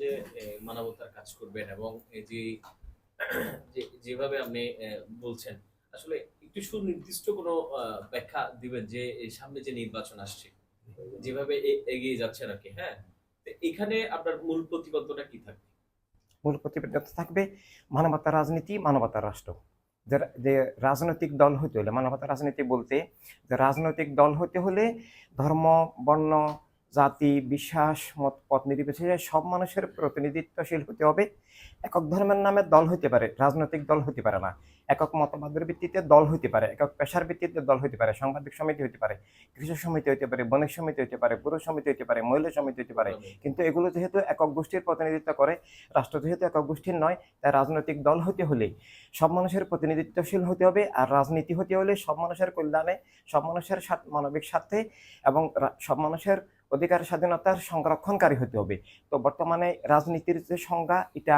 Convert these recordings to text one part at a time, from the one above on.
যে মানবতার কাজ করবেন এবং যে যেভাবে আপনি বলছেন, আসলে একটু সুনির্দিষ্ট কোনো ব্যাখ্যা দিবেন যে সামনে যে নির্বাচন আসছে, যেভাবে এগিয়ে যাচ্ছে আর কি হ্যাঁ? এখানে আপনার মূল প্রতিপাদ্যটা কি থাকবে? মূল প্রতিবেদন থাকবে মানবতা রাজনীতি মানবতা রাষ্ট্র। যে রাজনৈতিক দল হতে হলে মানবতা রাজনীতি বলতে যে, রাজনৈতিক দল হতে হলে ধর্ম, বর্ণ জাতি, বিশ্বাস, মত পথ নির্বিশেষে সব মানুষের প্রতিনিধিত্বশীল হতে হবে। একক ধর্মের নামে দল হতে পারে, রাজনৈতিক দল হতে পারে না। একক মতবাদের ভিত্তিতে দল হতে পারে একক পেশার ভিত্তিতে দল হতে পারে সাংবাদিক সমিতি হতে পারে কৃষক সমিতি হতে পারে বণিক সমিতি হতে পারে পুরুষ সমিতি হতে পারে মহিলা সমিতি হতে পারে। কিন্তু এগুলো যেহেতু একক গোষ্ঠীর প্রতিনিধিত্ব করে রাষ্ট্র যেহেতু একক গোষ্ঠীর নয় তাই রাজনৈতিক দল হতে হলে সব মানুষের প্রতিনিধিত্বশীল হতে হবে আর রাজনীতি হতে হলে সব মানুষের কল্যাণে সব মানুষের মানবিক স্বার্থে এবং সব মানুষের অধিকার স্বাধীনতার সংরক্ষণকারী হতে হবে। তো বর্তমানে রাজনীতির যে সংজ্ঞা এটা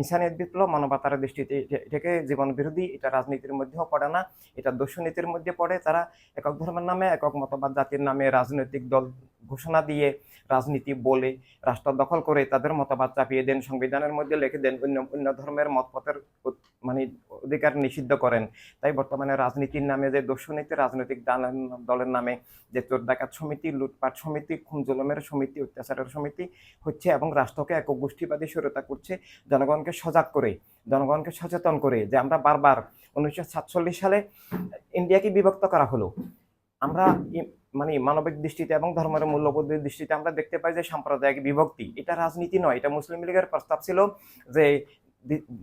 ইনসানিয়ত বিপ্লব, মানবতার দৃষ্টিতে এটাকে জীবন বিরোধী, এটা রাজনীতির মধ্যেও পড়ে না, এটা দর্শনীতির মধ্যে পড়ে। তারা একক ধর্মের নামে, একক মতবাদ জাতির নামে রাজনৈতিক দল ঘোষণা দিয়ে রাজনীতি বলে রাষ্ট্র দখল করে তাদের মতবাদ চাপিয়ে দেন, সংবিধানের মধ্যে লিখে দেন অন্য অন্য ধর্মের মতপথের মানে অধিকার নিষিদ্ধ করেন। তাই বর্তমানে রাজনীতির নামে যে দস্যুনীতি রাজনৈতিক দলের- নামে যে চোর ডাকাত সমিতি, লুটপাট সমিতি, খুন জুলমের সমিতি, অত্যাচারের সমিতি হচ্ছে এবং রাষ্ট্রকে একক গোষ্ঠীবাদী সরতা করছে জনগণকে সজাগ করে, জনগণকে সচেতন করে যে আমরা বারবার উনিশশো সাতচল্লিশ সালে ইন্ডিয়াকে বিভক্ত করা হলো। আমরা মানে মানবিক দৃষ্টিতে এবং ধর্মের মূল্যবোধের দৃষ্টিতে আমরা দেখতে পাই যে সাম্প্রদায়িক বিভক্তি। এটা রাজনীতি নয় এটা মুসলিম লীগের প্রস্তাব ছিল যে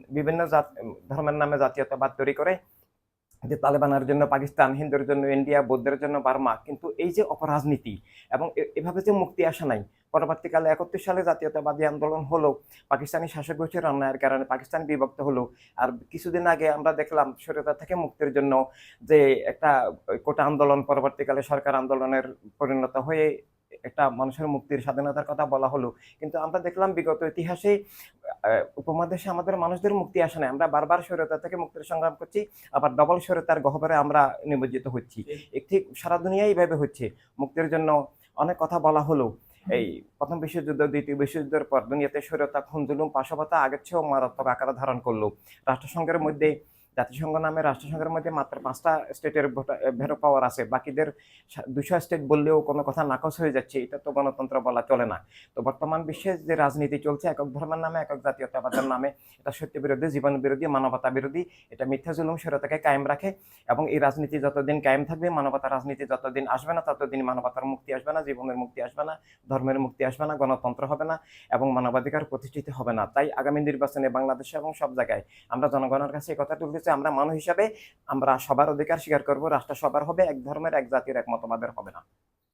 বিভিন্ন জাত ধর্মের নামে জাতীয়তাবাদ তৈরি করে যে তালেবানের জন্য, পাকিস্তান, হিন্দুর জন্য, ইন্ডিয়া, বৌদ্ধের জন্য বার্মা। কিন্তু এই যে অপরাজনীতি এবং এভাবে যে মুক্তি আসা নাই, পরবর্তীকালে একত্রিশ সালে জাতীয়তাবাদী আন্দোলন হলো, পাকিস্তানি শাসক গোষ্ঠীর অন্যায়ের কারণে পাকিস্তান বিভক্ত হলো। আর কিছুদিন আগে আমরা দেখলাম স্বৈরতা থেকে মুক্তির জন্য যে একটা কোটা আন্দোলন, পরবর্তীকালে সরকার আন্দোলনের পরিণত হয়ে একটা মানুষের মুক্তির স্বাধীনতার কথা বলা হলো। কিন্তু আমরা দেখলাম বিগত ইতিহাসে উপমহাদেশে আমাদের মানুষদের মুক্তি আসে না আমরা বারবার স্বৈরতা থেকে মুক্তির সংগ্রাম করছি আবার ডবল স্বৈরতার গহ্বরে আমরা নিমজ্জিত হচ্ছি। ঠিক সারা দুনিয়ায় এইভাবে হচ্ছে। মুক্তির জন্য অনেক কথা বলা হলো। এই প্রথম বিশ্বযুদ্ধ দ্বিতীয় বিশ্বযুদ্ধের পর দুনিয়াতে স্বৈরতা খুন জুলুম পাশবতা আগের চেয়েও মারাত্মক আকার ধারণ করল। রাষ্ট্রসংঘের মধ্যে জাতিসংঘ নামে রাষ্ট্রসংঘের মধ্যে মাত্র পাঁচটা স্টেটের ভেরো পাওয়ার আছে। বাকিদের দুশো স্টেট বললেও কোনো কথা নাকচ হয়ে যাচ্ছে, এটা তো গণতন্ত্র বলা চলে না। তো বর্তমান বিশ্বে যে রাজনীতি চলছে, একক ধর্মের নামে, একক জাতীয়তাবাদের নামে, এটা সত্য বিরোধী, জীবন বিরোধী, মানবতা বিরোধী, এটা মিথ্যা জুলুম স্বৈরতাকে কায়েম রাখে এবং এই রাজনীতি যতদিন কায়েম থাকবে মানবতা রাজনীতি যতদিন আসবে না, ততদিন মানবতার মুক্তি আসবে না, জীবনের মুক্তি আসবে না, ধর্মের মুক্তি আসবে না, গণতন্ত্র হবে না এবং মানবাধিকার প্রতিষ্ঠিত হবে না। তাই আগামী নির্বাচনে বাংলাদেশে এবং সব জায়গায় আমরা জনগণের কাছে এই কথা তুলতেছি আমরা মানুষ হিসাবে আমরা সবার অধিকার স্বীকার করব, রাষ্ট্র সবার হবে, এক ধর্মের, এক জাতির, এক মতবাদের হবে না।